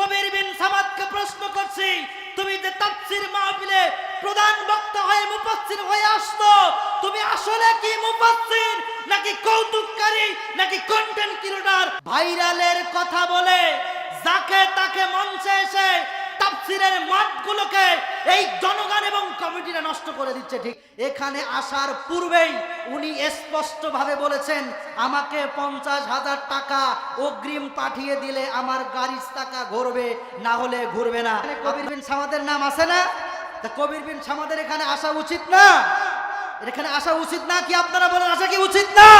কবির বিন সামাদকে প্রশ্ন করছি, তুমি যে তাফসির মাহফিলে প্রধান বক্তা হয়ে মুফাসসির হয়ে আসতো তুমি আসলে কি মুফাসসির? নাকি কৌতুককারী? নাকি কন্টেন্ট ক্রিয়েটর ভাইরালের কথা বলে যাকে তাকে মঞ্চে এসে তাফসিরের মাঠগুলোকে এই জনগণ এবং কমিটিরা নষ্ট করে দিচ্ছে, ঠিক? এখানে আসার পূর্বেই উনি স্পষ্ট ভাবে বলেছেন, আমাকে পঞ্চাশ হাজার টাকা অগ্রিম পাঠিয়ে দিলে আমার গাড়ির টাকা ঘুরবে, না হলে ঘুরবে না। কবির বিন সামাদের নাম আছে না? তা কবির বিন সামাদের এখানে আসা উচিত না? এখানে আসা উচিত না কি আপনারা বলেন? আসা কি উচিত না?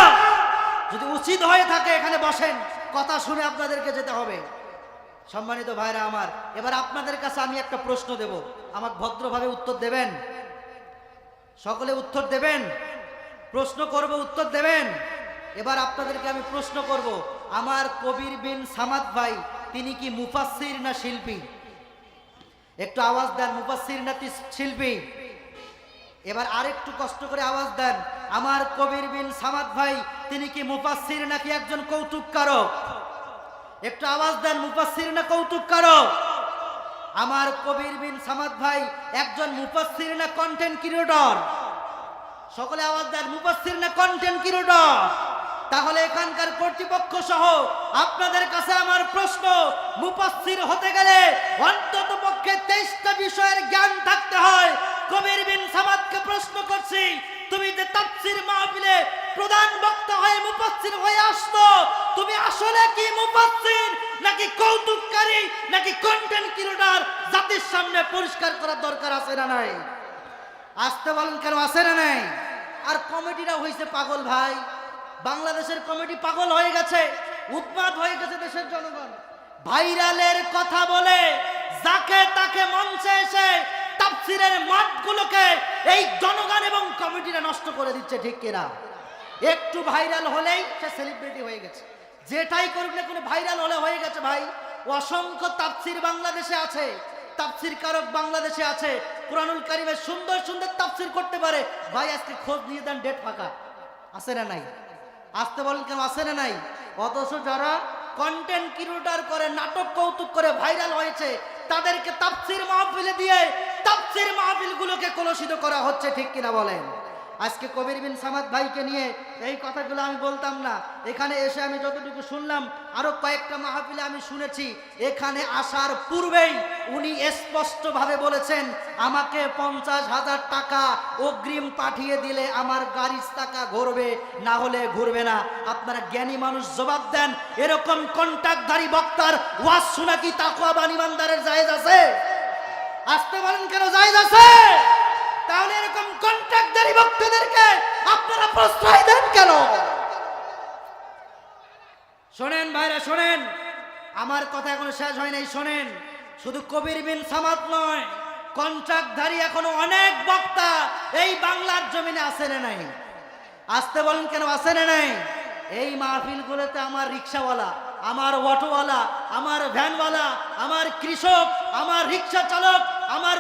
যদি উচিত হয়ে থাকে এখানে বসেন, কথা শুনে আপনাদেরকে যেতে হবে। সম্মানিত ভাইরা আমার, এবার আপনাদের কাছে আমি একটা প্রশ্ন দেব। আমাকে ভদ্রভাবে উত্তর দেবেন? সকলে উত্তর দেবেন? প্রশ্ন করব, উত্তর দেবেন? এবার আপনাদেরকে আমি প্রশ্ন করব, আমার কবির বিন সামাদ ভাই, তিনি কি মুফাসসির না শিল্পী? একটু আওয়াজ দেন, মুফাসসির না শিল্পী? এবার আরেকটু কষ্ট করে আওয়াজ দেন, আমার কবির বিন সামাদ ভাই, তিনি কি মুফাসসির নাকি একজন কৌতুককারক? একটু আওয়াজ দেন, মুফাসসির না কৌতুককারক আমার কবির বিন সামাদ ভাই একজন মুফাসসির না কন্টেন্ট ক্রিয়েটর সকলে আওয়াজ দেন, মুফাসসির না কন্টেন্ট ক্রিয়েটর তাহলে এখানকার কর্তৃপক্ষ সহ আপনাদের কাছে আমার প্রশ্ন, মুফাসসির হতে গেলে অন্তত পক্ষে তেইশটা বিষয়ের জ্ঞান থাকতে হয়। কবির বিন সামাদকে প্রশ্ন করছি, তুমি যে তাফসির মাহফিলে মুফাসসির হয়ে তুমি আসলে কি মুফাসসির? নাকি কৌতুককারী? নাকি কন্টেন্ট ক্রিয়েটর জাতির সামনে পরিষ্কার করার দরকার আছে না নাই? আসতে বলেন কেন আসে না নাই? আর পাগল ভাই। বাংলাদেশের কমিটি পাগল হয়ে গেছে উৎপাদ হয়ে গেছে দেশের জনগণ। ভাইরালের কথা বলে যাকে তাকে মঞ্চে এসে তাফসিরের মাঠগুলোকে এই জনগণ এবং কমিটিরা নষ্ট করে দিচ্ছে, ঠিক কিনা? একটু ভাইরাল হলেই সে সেলিব্রিটি হয়ে গেছে। যেটাই করুক না কোনো, ভাইরাল হলে হয়ে গেছে ভাই। অসংখ্য তাপসির বাংলাদেশে আছে। তাপসির কারক বাংলাদেশে আছে। কোরআনুল কারিমের সুন্দর সুন্দর তাপসির করতে পারে। ভাই, আজকে খোঁজ নিয়ে দেন ডেট ফাঁকা। আছে না নাই? আসতে বলেন কেন, আছে না নাই? অথচ যারা কন্টেন্ট ক্রিয়েটর করে, নাটক কৌতুক করে ভাইরাল হয়েছে, তাদেরকে তাপসির মাহফিলে দিয়ে তাপসির মাহফিলগুলোকে কলুষিত করা হচ্ছে, ঠিক কিনা বলেন? আজকে কবির বিন সামাদ ভাইকে নিয়ে এই কথাগুলো আমি বলতাম না। এখানে এসে আমি যতটুকু শুনলাম, আরও কয়েকটা মাহফিলে আমি শুনেছি, এখানে আসার পূর্বেই উনি স্পষ্টভাবে বলেছেন, আমাকে পঞ্চাশ হাজার টাকা অগ্রিম পাঠিয়ে দিলে আমার গাড়ির টাকা ঘুরবে, না হলে ঘুরবে না। আপনারা জ্ঞানী মানুষ জবাব দেন, এরকম কন্ট্রাক্টধারী বক্তার ওয়াজ শোনা কি তাকুয়াবান ইমানদারের জায়েজ আছে? আসতে পারেন কেন জায়েজ আছে? তাহলে এরকম কন্ট্রাক্টধারী ভক্তদেরকে আপনারা প্রশ্রয় দেন কেন? শোনেন ভাইরা, শোনেন। আমার কথা এখনও শেষ হয় নাই, শোনেন। শুধু কবির বিন সামাদ নয়, কন্ট্রাক্টধারী এখনও অনেক বক্তা এই বাংলার জমিনে আসে না নাই? আসতে বলেন কেন আসে না নাই? এই মাহফিলগুলোতে আমার রিক্সাওয়ালা, আমার অটোওয়ালা, আমার ভ্যানওয়ালা, আমার কৃষক, আমার রিক্সা চালক, আমার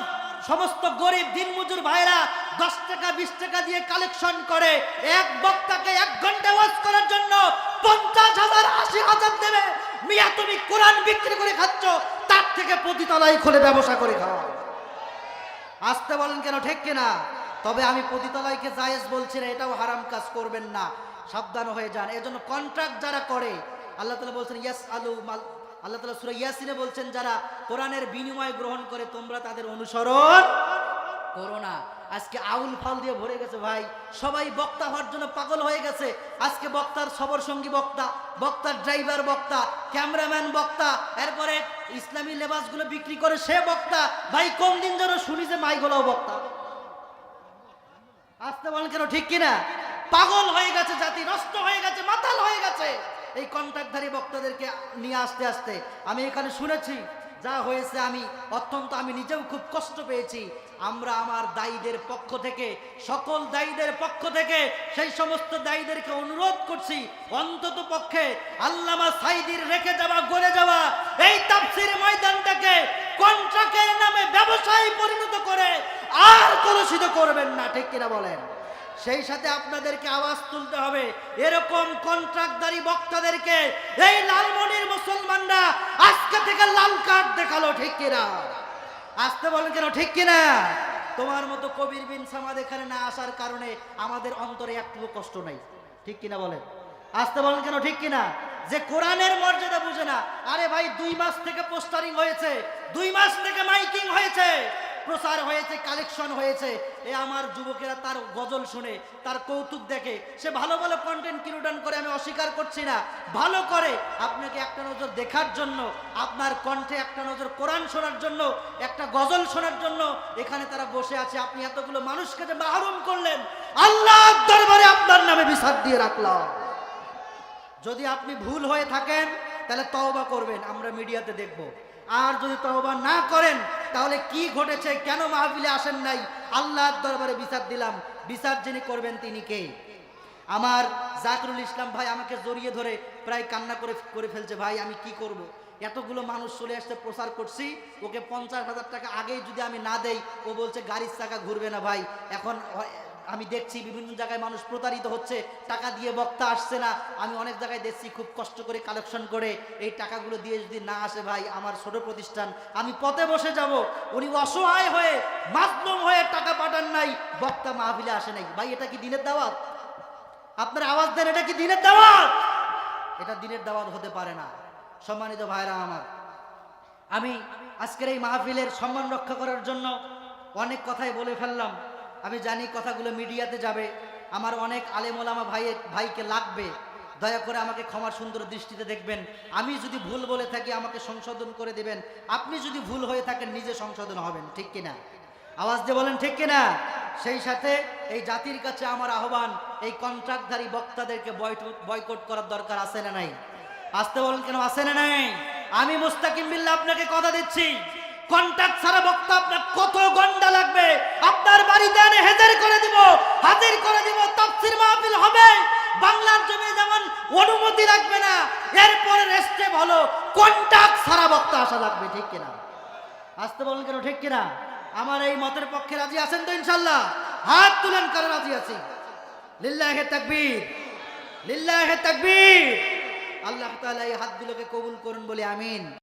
সমস্ত গরিব দিনমজুর ভাইরা দশ টাকা, বিশ টাকা দিয়ে কালেকশন করে। এক বক্তাকে এক ঘণ্টা ওয়াজ করার জন্য পঞ্চাশ হাজার, আশি হাজার দেবে। মিয়া, তুমি কোরআন বিক্রি করে খাচ্ছ, তার থেকে প্রতিতলায় খুলে ব্যবসা করে খাও। আসতে বলেন কেন, ঠিক কিনা? তবে আমি প্রতিতলাইকে জায়েজ বলছি না, এটাও হারাম কাজ করবেন না। সাবধান হয়ে যান। এজন্য কন্ট্রাক্ট যারা করে, আল্লাহ তালা বলছেন ইয়াস আলু মাল আল্লাহ তালা সুরা ইয়াসিনে বলছেন, যারা কোরআনের বিনিময় গ্রহণ করে, তোমরা তাদের অনুসরণ করো না। আজকে আউল ফাল দিয়ে ভরে গেছে ভাই। সবাই বক্তা হওয়ার জন্য পাগল হয়ে গেছে। আজকে বক্তার সবর সঙ্গী বক্তা, বক্তার ড্রাইভার বক্তা, ক্যামেরাম্যান বক্তা, এরপরে ইসলামী লেবাসগুলো বিক্রি করে সে বক্তা, ভাই কোন দিন যেন শুনি যে মাইগুলোও বক্তা। আসতে বলেন কেন, ঠিক কিনা? পাগল হয়ে গেছে জাতি, নষ্ট হয়ে গেছে, মাতাল হয়ে গেছে। এই কন্ট্রাক্টধারী বক্তাদেরকে নিয়ে আসতে আসতে আমি এখানে শুনেছি, যা হয়েছে আমি অত্যন্ত, আমি নিজেও খুব কষ্ট পেয়েছি। আমরা আমার দায়ীদের পক্ষ থেকে, সকল দায়ীদের পক্ষ থেকে সেই সমস্ত দায়ীদেরকে অনুরোধ করছি, অন্তত পক্ষে আল্লামা সাইদির রেখে যাওয়া, গড়ে যাওয়া এই তাফসির ময়দানটাকে কন্ট্রাক্টের নামে ব্যবসায় পরিণত করে আর কলুষিত করবেন না, ঠিক কিনা বলেন? সেই সাথে আপনাদেরকে আওয়াজ তুলতে হবে। এরকম কন্ট্রাক্টদারি বক্তাদেরকে, এই লালমনির মুসলমানরা আজকে থেকে লাল কার্ড দেখাল, ঠিক কিনা? আসতে বলেন কেন, ঠিক কিনা? তোমার মতো কবির বিন সামাদ এখানে না আসার কারণে আমাদের অন্তরে একটু কষ্ট নাই। ঠিক কিনা বলেন? আসতে বলেন কেন, ঠিক কিনা? যে কোরআনের মর্যাদা বুঝে না, আরে ভাই, দুই মাস থেকে পোস্টারিং হয়েছে, দুই মাস থেকে মাইকিং হয়েছে। প্রচার হয়েছে কালেকশন হয়েছে। এ আমার যুবকেরা তার গজল শুনে, তার কৌতুক দেখে, সে ভালো ভালো কন্টেন্ট ক্রিয়েটন করে আমি অস্বীকার করছি না। ভালো করে আপনাকে একটা নজর দেখার জন্য, আপনার কণ্ঠে একটা নজর কোরআন শোনার জন্য, একটা গজল শোনার জন্য এখানে তারা বসে আছে। আপনি এতগুলো মানুষকে যে মাহরুম করলেন আল্লাহ দরবারে আপনার নামে বিচার দিয়ে রাখলাম। যদি আপনি ভুল হয়ে থাকেন, তাহলে তওবা করবেন, আমরা মিডিয়াতে দেখব। আর যদি তওবা না করেন তাহলে কি ঘটেছে? কেন মাহফিলে আসেন নাই? আল্লাহর দরবারে বিচার দিলাম। বিচার যিনি করবেন তিনি কে? আমার জাকরুল ইসলাম ভাই আমাকে জড়িয়ে ধরে প্রায় কান্না করে করে ফেলছে, ভাই, আমি কি করব। এতগুলো মানুষ চলে আসতে প্রচার করছি। ওকে পঞ্চাশ হাজার টাকা আগেই যদি আমি না দেই, ও বলছে, গাড়ির চাকা ঘুরবে না ভাই। এখন আমি দেখছি বিভিন্ন জায়গায় মানুষ প্রতারিত হচ্ছে, টাকা দিয়ে বক্তা আসছে না। আমি অনেক জায়গায় দেখছি খুব কষ্ট করে কালেকশন করে, এই টাকাগুলো দিয়ে যদি না আসে ভাই, আমার ছোট প্রতিষ্ঠান, আমি পথে বসে যাব। উনি অসহায় হয়ে মাধ্যম হয়ে টাকা পাঠান নাই, বক্তা মাহফিলে আসে নাই। ভাই, এটা কি দিনের দাওয়াত? আপনার আওয়াজ দেন, এটা কি দিনের দাওয়াত? এটা দিনের দাওয়াত হতে পারে না। সম্মানিত ভাইরা আমার, আমি আজকের এই মাহফিলের সম্মান রক্ষা করার জন্য অনেক কথাই বলে ফেললাম। আমি জানি কথাগুলো মিডিয়াতে যাবে। আমার অনেক আলেমোলামা ভাই, ভাইকে লাগবে। দয়া করে আমাকে ক্ষমার সুন্দর দৃষ্টিতে দেখবেন। আমি যদি ভুল বলে থাকি, আমাকে সংশোধন করে দেবেন। আপনি যদি ভুল হয়ে থাকেন, নিজে সংশোধন হবেন। ঠিক কিনা? আওয়াজ দিয়ে বলেন, ঠিক কিনা? সেই সাথে এই জাতির কাছে আমার আহ্বান, এই কন্ট্রাক্টধারী বক্তাদেরকে বয়কট করার দরকার আছে না নাই? আসতে বলেন, কেন আসে না নাই? আমি মুস্তাকিম বিল্লাহ আপনাকে কথা দিচ্ছি। কন্ট্রাক্ট ছাড়া বক্তা আপনার কত গন্ডা লাগবে আপনার বাড়িতে এনে হেজার করে দিব হাজির করে দিব, তাফসির মাহফিল হবে। বাংলার জমি যেমন অনুমতি লাগবে না এরপরে রেস্টে ভালো কন্ট্রাক্ট ছাড়া বক্তা আসা লাগবে, ঠিক কিনা? আসতে বলেন কেন, ঠিক কিনা? আমার এই মতের পক্ষে রাজি আছেন তো ইনশাল্লাহ হাত তুলেন করে রাজি আছি? লিল্লাহে তাকবীর লিল্লাহে তাকবীর। আল্লাহ তাআলা এই হাতগুলোকে কবুল করুন বলে আমিন।